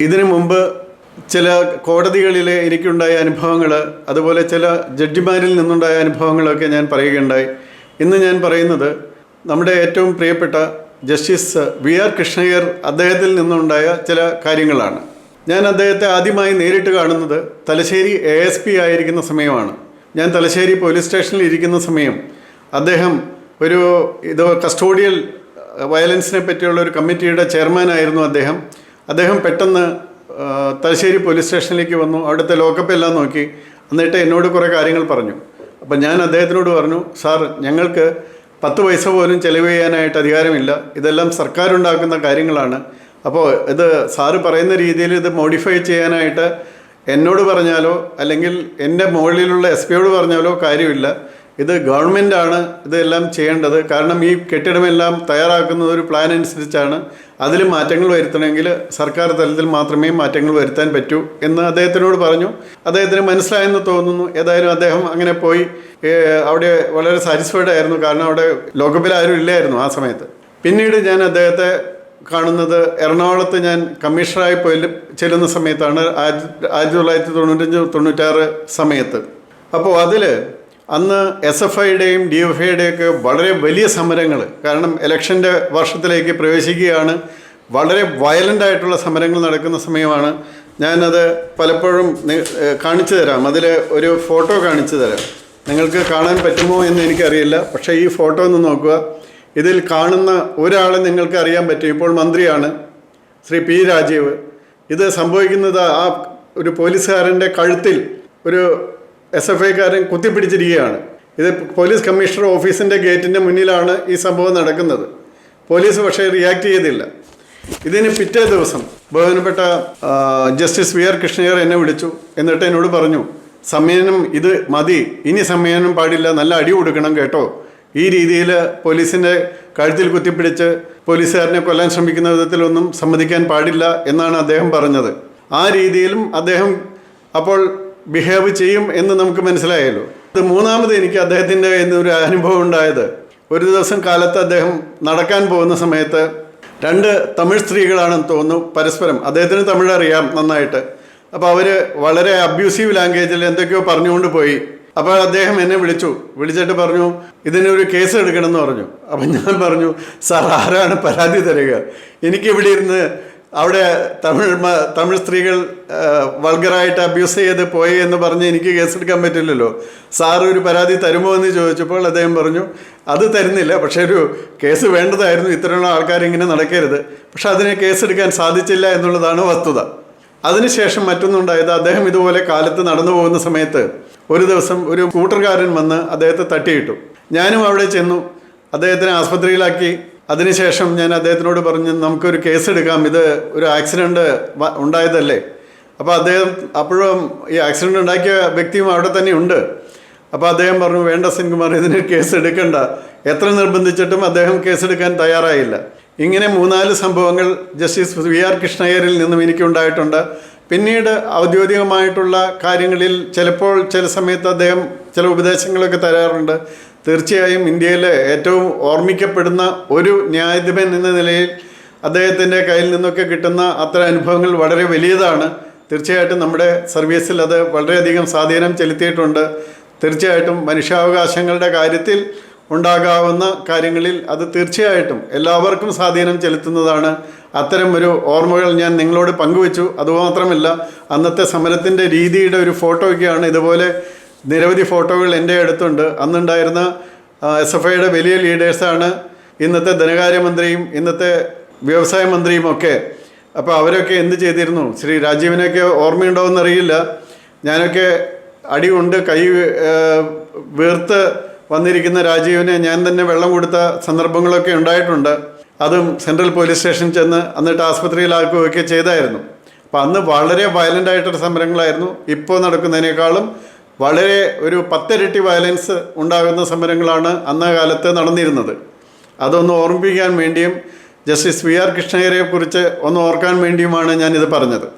ഇതിനു മുമ്പ് ചില കോടതികളിൽ എനിക്കുണ്ടായ അനുഭവങ്ങൾ അതുപോലെ ചില ജഡ്ജിമാരിൽ നിന്നുണ്ടായ അനുഭവങ്ങളൊക്കെ ഞാൻ പറയുകയുണ്ടായി. ഇന്ന് ഞാൻ പറയുന്നത് നമ്മുടെ ഏറ്റവും പ്രിയപ്പെട്ട ജസ്റ്റിസ് വി ആർ കൃഷ്ണയ്യർ അദ്ദേഹത്തിൽ നിന്നുണ്ടായ ചില കാര്യങ്ങളാണ്. ഞാൻ അദ്ദേഹത്തെ ആദ്യമായി നേരിട്ട് കാണുന്നത് തലശ്ശേരി എ എസ് പി ആയിരിക്കുന്ന സമയമാണ്. ഞാൻ തലശ്ശേരി പോലീസ് സ്റ്റേഷനിൽ ഇരിക്കുന്ന സമയം. അദ്ദേഹം ഒരു ഇത് കസ്റ്റോഡിയൽ വയലൻസിനെ പറ്റിയുള്ള ഒരു കമ്മിറ്റിയുടെ ചെയർമാനായിരുന്നു അദ്ദേഹം. അദ്ദേഹം പെട്ടെന്ന് തലശ്ശേരി പോലീസ് സ്റ്റേഷനിലേക്ക് വന്നു. അവിടുത്തെ ലോക്കപ്പ് എല്ലാം നോക്കി. എന്നിട്ട് എന്നോട് കുറേ കാര്യങ്ങൾ പറഞ്ഞു. അപ്പം ഞാൻ അദ്ദേഹത്തിനോട് പറഞ്ഞു സാർ ഞങ്ങൾക്ക് പത്ത് പൈസ പോലും ചെലവ് ചെയ്യാനായിട്ട് അധികാരമില്ല. ഇതെല്ലാം സർക്കാർ ഉണ്ടാക്കുന്ന കാര്യങ്ങളാണ്. അപ്പോൾ ഇത് സാറ് പറയുന്ന രീതിയിൽ ഇത് മോഡിഫൈ ചെയ്യാനായിട്ട് എന്നോട് പറഞ്ഞാലോ അല്ലെങ്കിൽ എന്റെ മുകളിലുള്ള എസ് പിയോട് പറഞ്ഞാലോ കാര്യമില്ല. ഇത് ഗവൺമെന്റാണ് ഇതെല്ലാം ചെയ്യേണ്ടത്. കാരണം ഈ കെട്ടിടമെല്ലാം തയ്യാറാക്കുന്നത് ഒരു പ്ലാൻ അനുസരിച്ചാണ്. അതിൽ മാറ്റങ്ങൾ വരുത്തണമെങ്കിൽ സർക്കാർ തലത്തിൽ മാത്രമേ മാറ്റങ്ങൾ വരുത്താൻ പറ്റൂ എന്ന് അദ്ദേഹത്തിനോട് പറഞ്ഞു. അദ്ദേഹത്തിന് മനസ്സിലായെന്ന് തോന്നുന്നു. ഏതായാലും അദ്ദേഹം അങ്ങനെ പോയി. അവിടെ വളരെ സാറ്റിസ്ഫൈഡ് ആയിരുന്നു. കാരണം അവിടെ ലോകപ്പിൽ ആരും ഇല്ലായിരുന്നു ആ സമയത്ത്. പിന്നീട് ഞാൻ അദ്ദേഹത്തെ കാണുന്നത് എറണാകുളത്ത് ഞാൻ കമ്മീഷണറായി പോയി ചെല്ലുന്ന സമയത്താണ്. ആയിരത്തി തൊള്ളായിരത്തി തൊണ്ണൂറ്റഞ്ച് തൊണ്ണൂറ്റാറ് സമയത്ത്. അപ്പോൾ അതിൽ അന്ന് എസ് എഫ് ഐയുടെയും ഡി എഫ് ഐയുടെയൊക്കെ വളരെ വലിയ സമരങ്ങൾ കാരണം ഇലക്ഷന്റെ വർഷത്തിലേക്ക് പ്രവേശിക്കുകയാണ്. വളരെ വയലന്റ് ആയിട്ടുള്ള സമരങ്ങൾ നടക്കുന്ന സമയമാണ്. ഞാനത് പലപ്പോഴും കാണിച്ചു തരാം. അതിൽ ഒരു ഫോട്ടോ കാണിച്ചു തരാം. നിങ്ങൾക്ക് കാണാൻ പറ്റുമോ എന്ന് എനിക്കറിയില്ല. പക്ഷേ ഈ ഫോട്ടോ ഒന്ന് നോക്കുക. ഇതിൽ കാണുന്ന ഒരാളെ നിങ്ങൾക്ക് അറിയാൻ പറ്റും. ഇപ്പോൾ മന്ത്രിയാണ് ശ്രീ പി രാജീവ്. ഇത് സംഭവിക്കുന്നത് ആ ഒരു പോലീസുകാരന്റെ കഴുത്തിൽ ഒരു എസ് എഫ് ഐക്കാരൻ കുത്തിപ്പിടിച്ചിരിക്കുകയാണ്. ഇത് പോലീസ് കമ്മീഷണർ ഓഫീസിന്റെ ഗേറ്റിന്റെ മുന്നിലാണ് ഈ സംഭവം നടക്കുന്നത്. പോലീസ് പക്ഷേ റിയാക്ട് ചെയ്തില്ല. ഇതിന് പിറ്റേ ദിവസം ബഹുമാനപ്പെട്ട ജസ്റ്റിസ് വി ആർ കൃഷ്ണയ്യർ എന്നെ വിളിച്ചു. എന്നിട്ട് എന്നോട് പറഞ്ഞു സംയമനം ഇത് മതി. ഇനി സംയമനം പാടില്ല. നല്ല അടി കൊടുക്കണം കേട്ടോ. ഈ രീതിയിൽ പോലീസിന്റെ കഴുത്തിൽ കുത്തിപ്പിടിച്ച് പോലീസുകാരനെ കൊല്ലാൻ ശ്രമിക്കുന്ന വിധത്തിലൊന്നും സമ്മതിക്കാൻ പാടില്ല എന്നാണ് അദ്ദേഹം പറഞ്ഞത്. ആ രീതിയിലും അദ്ദേഹം അപ്പോൾ ബിഹേവ് ചെയ്യും എന്ന് നമുക്ക് മനസ്സിലായല്ലോ. അത് മൂന്നാമത് എനിക്ക് അദ്ദേഹത്തിന്റെ എന്നൊരു അനുഭവം ഉണ്ടായത്. ഒരു ദിവസം കാലത്ത് അദ്ദേഹം നടക്കാൻ പോകുന്ന സമയത്ത് രണ്ട് തമിഴ് സ്ത്രീകളാണെന്ന് തോന്നുന്നു പരസ്പരം. അദ്ദേഹത്തിന് തമിഴ് അറിയാം നന്നായിട്ട്. അപ്പോൾ അവർ വളരെ അബ്യൂസീവ് ലാംഗ്വേജിൽ എന്തൊക്കെയോ പറഞ്ഞുകൊണ്ട് പോയി. അപ്പോൾ അദ്ദേഹം എന്നെ വിളിച്ചു. വിളിച്ചിട്ട് പറഞ്ഞു ഇതിനൊരു കേസ് എടുക്കണമെന്ന് പറഞ്ഞു. അപ്പം ഞാൻ പറഞ്ഞു സാർ ആരാണ് പരാതി തരിക? എനിക്കിവിടെ ഇരുന്ന് അവിടെ തമിഴ് തമിഴ് സ്ത്രീകൾ വൾഗറായിട്ട് അബ്യൂസ് ചെയ്ത് പോയി എന്ന് പറഞ്ഞ് എനിക്ക് കേസെടുക്കാൻ പറ്റില്ലല്ലോ. സാർ ഒരു പരാതി തരുമോ എന്ന് ചോദിച്ചപ്പോൾ അദ്ദേഹം പറഞ്ഞു അത് തരുന്നില്ല. പക്ഷേ ഒരു കേസ് വേണ്ടതായിരുന്നു. ഇത്തരമുള്ള ആൾക്കാരിങ്ങനെ നടക്കരുത്. പക്ഷെ അതിനെ കേസെടുക്കാൻ സാധിച്ചില്ല എന്നുള്ളതാണ് വസ്തുത. അതിനുശേഷം മറ്റൊന്നുണ്ടായത് അദ്ദേഹം ഇതുപോലെ കാലത്ത് നടന്നു പോകുന്ന സമയത്ത് ഒരു ദിവസം ഒരു കൂട്ടർകാരൻ വന്ന് അദ്ദേഹത്തെ തട്ടിയിട്ടു. ഞാനും അവിടെ ചെന്നു. അദ്ദേഹത്തിനെ ആസ്പത്രിയിലാക്കി. അതിനുശേഷം ഞാൻ അദ്ദേഹത്തിനോട് പറഞ്ഞു നമുക്കൊരു കേസ് എടുക്കാം. ഇത് ഒരു ആക്സിഡന്റ് ഉണ്ടായതല്ലേ? അപ്പോൾ അദ്ദേഹം അപ്പോഴും ഈ ആക്സിഡന്റ് ഉണ്ടാക്കിയ വ്യക്തിയും അവിടെ തന്നെ ഉണ്ട്. അപ്പോൾ അദ്ദേഹം പറഞ്ഞു വേണ്ട സെൻകുമാർ ഇതിന് കേസ് എടുക്കണ്ട. എത്ര നിർബന്ധിച്ചിട്ടും അദ്ദേഹം കേസെടുക്കാൻ തയ്യാറായില്ല. ഇങ്ങനെ മൂന്നാൽ സംഭവങ്ങൾ ജസ്റ്റിസ് വി ആർ കൃഷ്ണയ്യരിൽ നിന്നും എനിക്കുണ്ടായിട്ടുണ്ട്. പിന്നീട് ഔദ്യോഗികമായിട്ടുള്ള കാര്യങ്ങളിൽ ചിലപ്പോൾ ചില സമയത്ത് അദ്ദേഹം ചില ഉപദേശങ്ങളൊക്കെ തരാറുണ്ട്. തീർച്ചയായും ഇന്ത്യയിലെ ഏറ്റവും ഓർമ്മിക്കപ്പെടുന്ന ഒരു ന്യായാധിപൻ എന്ന നിലയിൽ അദ്ദേഹത്തിന്റെ കയ്യിൽ നിന്നൊക്കെ കിട്ടുന്ന അത്തരം അനുഭവങ്ങൾ വളരെ വലിയതാണ്. തീർച്ചയായിട്ടും നമ്മുടെ സർവീസിൽ അത് വളരെയധികം സ്വാധീനം ചെലുത്തിയിട്ടുണ്ട്. തീർച്ചയായിട്ടും മനുഷ്യാവകാശങ്ങളുടെ കാര്യത്തിൽ ഉണ്ടാകാവുന്ന കാര്യങ്ങളിൽ അത് തീർച്ചയായിട്ടും എല്ലാവർക്കും സ്വാധീനം ചെലുത്തുന്നതാണ്. അത്തരം ഒരു ഓർമ്മകൾ ഞാൻ നിങ്ങളോട് പങ്കുവച്ചു. അതുമാത്രമല്ല അന്നത്തെ സമരത്തിന്റെ രീതിയുടെ ഒരു ഫോട്ടോയൊക്കെയാണ് ഇതുപോലെ നിരവധി ഫോട്ടോകൾ എന്റെ അടുത്തുണ്ട്. അന്നുണ്ടായിരുന്ന എസ് എഫ് ഐയുടെ വലിയ ലീഡേഴ്സാണ് ഇന്നത്തെ ധനകാര്യമന്ത്രിയും ഇന്നത്തെ വ്യവസായ മന്ത്രിയും ഒക്കെ. അപ്പോൾ അവരൊക്കെ എന്ത് ചെയ്തിരുന്നു? ശ്രീ രാജീവിനെയൊക്കെ ഓർമ്മയുണ്ടോ എന്നറിയില്ല. ഞാനൊക്കെ അടി കൊണ്ട് കൈ വീർത്ത് വന്നിരിക്കുന്ന രാജീവിന് ഞാൻ തന്നെ വെള്ളം കൊടുത്ത സന്ദർഭങ്ങളൊക്കെ ഉണ്ടായിട്ടുണ്ട്. അതും സെൻട്രൽ പോലീസ് സ്റ്റേഷനിൽ ചെന്ന് എന്നിട്ട് ആസ്പത്രിയിലാക്കുകയൊക്കെ ചെയ്തായിരുന്നു. അപ്പം അന്ന് വളരെ വയലന്റ് ആയിട്ടുള്ള സമരങ്ങളായിരുന്നു ഇപ്പോൾ നടക്കുന്നതിനേക്കാളും വളരെ ഒരു പത്തിരട്ടി വയലൻസ് ഉണ്ടാകുന്ന സമരങ്ങളാണ് അന്ന കാലത്ത് നടന്നിരുന്നത്. അതൊന്ന് ഓർമ്മിപ്പിക്കാൻ വേണ്ടിയും ജസ്റ്റിസ് വി ആർ കൃഷ്ണയ്യരെ കുറിച്ച് ഒന്ന് ഓർക്കാൻ വേണ്ടിയുമാണ് ഞാനിത് പറഞ്ഞത്.